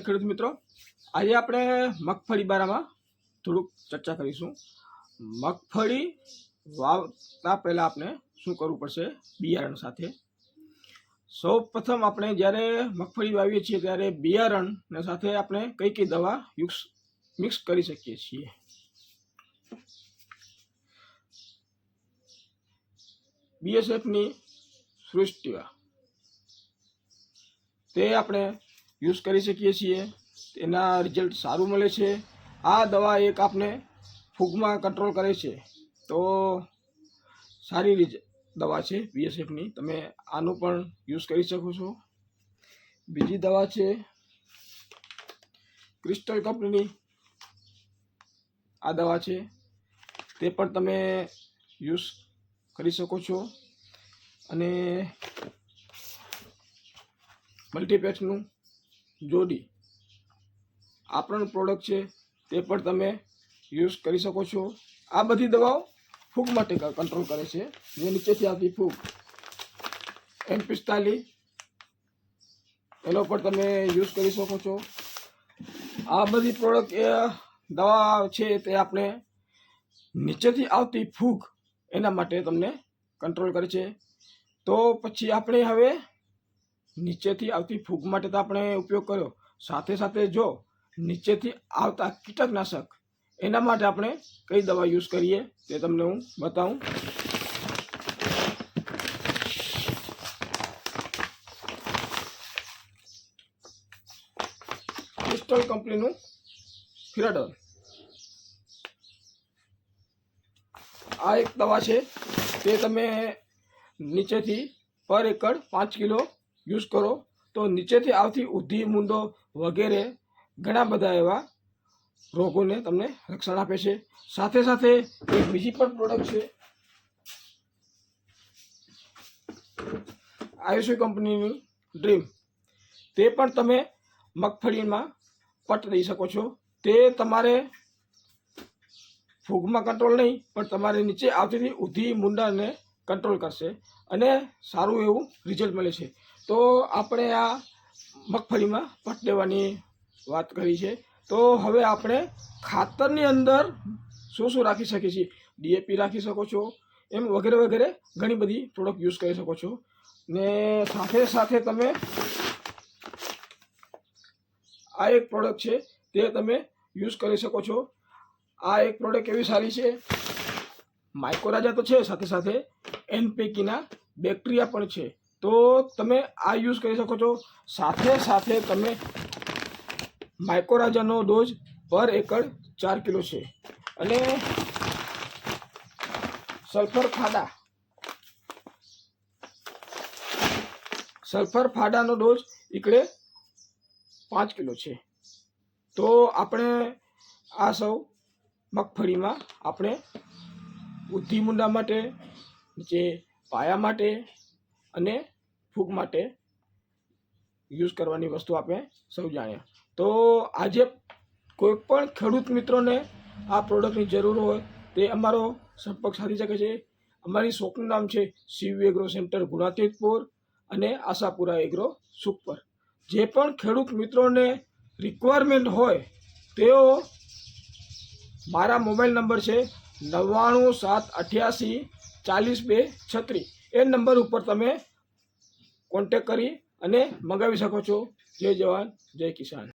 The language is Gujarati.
ખેડૂત મિત્રો. આજે આપણે મગફળી બારામાં થોડુંક ચર્ચા કરીશું. મગફળી વાવતા પહેલાં આપણે શું કરવું પડશે? બિયારણ સાથે. સૌ પ્રથમ આપણે જ્યારે મગફળી વાવીએ છીએ ત્યારે બિયારણને સાથે આપણે કઈ કઈ દવા યુક્સ, મિક્સ કરી શકીએ છીએ? બીએસએફની સૃષ્ટિવા તે આપણે યુઝ કરી શકીએ છીએ. એના રિઝલ્ટ સારું મળે છે. આ દવા એક આપને ફૂગમાં કંટ્રોલ કરે છે. તો સારી રીજ દવા છે બીએસએફની તમે આનું પણ યુઝ કરી શકો છો. બીજી દવા છે ક્રિસ્ટલ કંપનીની. આ દવા છે. તે પણ તમે યુઝ કરી શકો છો. અને મલ્ટીપેક્સનું જોડી. આ પણ પ્રોડક્ટ છે, તે પણ તમે યુઝ કરી શકો છો. આ બધી દવાઓ ફૂગ માટે કંટ્રોલ કરે છે. જે નીચેથી આવતી ફૂગ. એમ પિસ્તાલીસ. એનો પણ તમે યુઝ કરી શકો છો. આ બધી પ્રોડક્ટ એ દવા છે, તે આપણે નીચેથી આવતી ફૂગ એના માટે તમને કંટ્રોલ કરે છે. તો પછી આપણે હવે નીચેથી આવતી ફૂગ માટે તો આપણે ઉપયોગ કર્યો. સાથે સાથે જો નીચેથી આવતા કીટકનાશક એના માટે આપણે કઈ દવા યુઝ કરીએ તે તમને હું બતાવું. ક્રિસ્ટલ કંપનીનું ફિરાડોલ. આ એક દવા છે તે તમે નીચેથી પર એકર પાંચ કિલો યુઝ કરો. તો નીચેથી આવતી ઉધી મૂંદો વગેરે ઘણા બધા એવા રોગોને તમને રક્ષણ આપે છે. સાથે સાથે એક બીજી પણ પ્રોડક્ટ છે. આયુષી કંપનીની ડ્રીમ. તે પણ તમે મગફળીમાં પટ દઈ શકો છો. તે તમારે ફૂગમાં કંટ્રોલ નહીં, પણ તમારે નીચે આવતી ઉધી મુંડાને કંટ્રોલ કરશે અને સારું એવું રિઝલ્ટ મળે છે. તો આપણે આ મગફળીમાં પટ દેવાની વાત કરી છે. તો હવે આપણે ખાતરની અંદર શું શું રાખી શકીએ છીએ? ડીએપી રાખી શકો છો, એમ વગેરે વગેરે ઘણી બધી પ્રોડક્ટ યુઝ કરી શકો છો. ને સાથે સાથે તમે આ એક પ્રોડક્ટ છે, તે તમે યુઝ કરી શકો છો. આ એક પ્રોડક્ટ એવી સારી છે? માઇક્રોરાજા તો છે, સાથે સાથે એનપેકીના બેક્ટેરિયા પણ છે. તો તમે આ યુઝ કરી શકો છો. સાથે સાથે તમે માઇકોરાજાનો ડોઝ પર એકર ચાર કિલો છે. અને સલ્ફર ફાડા. સલ્ફર ફાડાનો ડોઝ એકડે પાંચ કિલો છે. તો આપણે આ સૌ મગફળીમાં આપણે બુદ્ધિમુંડા માટે જે પાયા માટે અને ફૂગ માટે યુઝ કરવાની વસ્તુ આપણે સૌ જાણ્યા તો આજે કોઈ પણ ખેડૂત મિત્રોને આ પ્રોડક્ટની જરૂર હોય, તે અમારો સંપર્ક સાધી શકે છે. અમારી શોપનું નામ છે શિવ એગ્રો સેન્ટર ગુણાતીતપુર અને આશાપુરા એગ્રો સુપર જે પણ ખેડૂત મિત્રોને રિક્વાયરમેન્ટ હોય, તેઓ મારા મોબાઈલ નંબર છે નવ્વાણું સાત અઠ્યાસી ચાલીસ બે છત્રીસ એ નંબર ઉપર તમે કોન્ટેક કરી અને મંગાવી શકો છો. જય જવાન જય કિસાન.